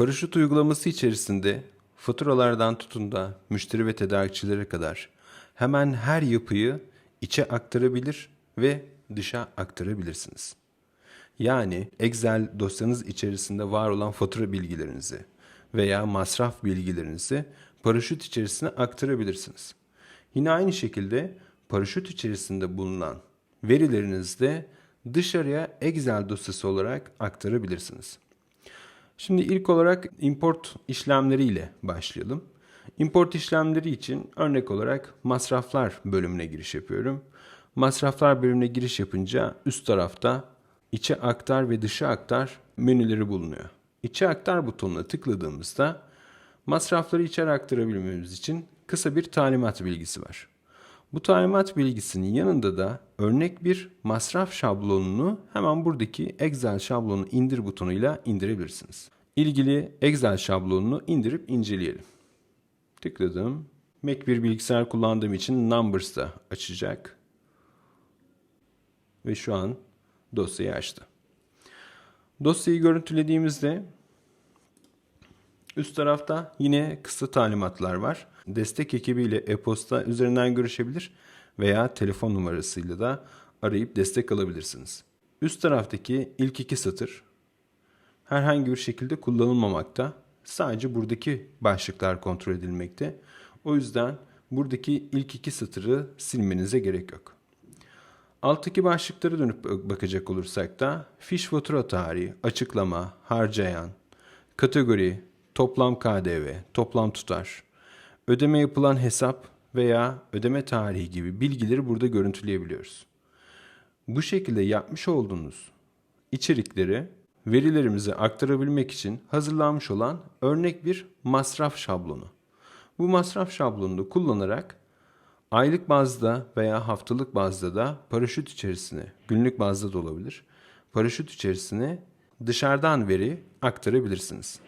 Paraşüt uygulaması içerisinde faturalardan tutun da müşteri ve tedarikçilere kadar hemen her yapıyı içe aktarabilir ve dışa aktarabilirsiniz. Yani Excel dosyanız içerisinde var olan fatura bilgilerinizi veya masraf bilgilerinizi paraşüt içerisine aktarabilirsiniz. Yine aynı şekilde paraşüt içerisinde bulunan verilerinizi de dışarıya Excel dosyası olarak aktarabilirsiniz. Şimdi ilk olarak import işlemleriyle başlayalım. Import işlemleri için örnek olarak masraflar bölümüne giriş yapıyorum. Masraflar bölümüne giriş yapınca üst tarafta içe aktar ve dışa aktar menüleri bulunuyor. İçe aktar butonuna tıkladığımızda masrafları içeri aktarabilmemiz için kısa bir talimat bilgisi var. Bu talimat bilgisinin yanında da örnek bir masraf şablonunu hemen buradaki Excel şablonu indir butonuyla indirebilirsiniz. İlgili Excel şablonunu indirip inceleyelim. Tıkladım. Mac bir bilgisayar kullandığım için Numbers da açacak. Ve şu an dosyayı açtı. Dosyayı görüntülediğimizde Üst tarafta yine kısa talimatlar var. Destek ekibiyle e-posta üzerinden görüşebilir veya telefon numarasıyla da arayıp destek alabilirsiniz. Üst taraftaki ilk iki satır herhangi bir şekilde kullanılmamakta. Sadece buradaki başlıklar kontrol edilmekte. O yüzden buradaki ilk iki satırı silmenize gerek yok. Alttaki başlıklara dönüp bakacak olursak da fiş fatura tarihi, açıklama, harcayan, kategori, toplam KDV, toplam tutar, ödeme yapılan hesap veya ödeme tarihi gibi bilgileri burada görüntüleyebiliyoruz. Bu şekilde yapmış olduğunuz içerikleri verilerimize aktarabilmek için hazırlanmış olan örnek bir masraf şablonu. Bu masraf şablonunu kullanarak aylık bazda veya haftalık bazda da paraşüt içerisine, günlük bazda da olabilir, paraşüt içerisine dışarıdan veri aktarabilirsiniz.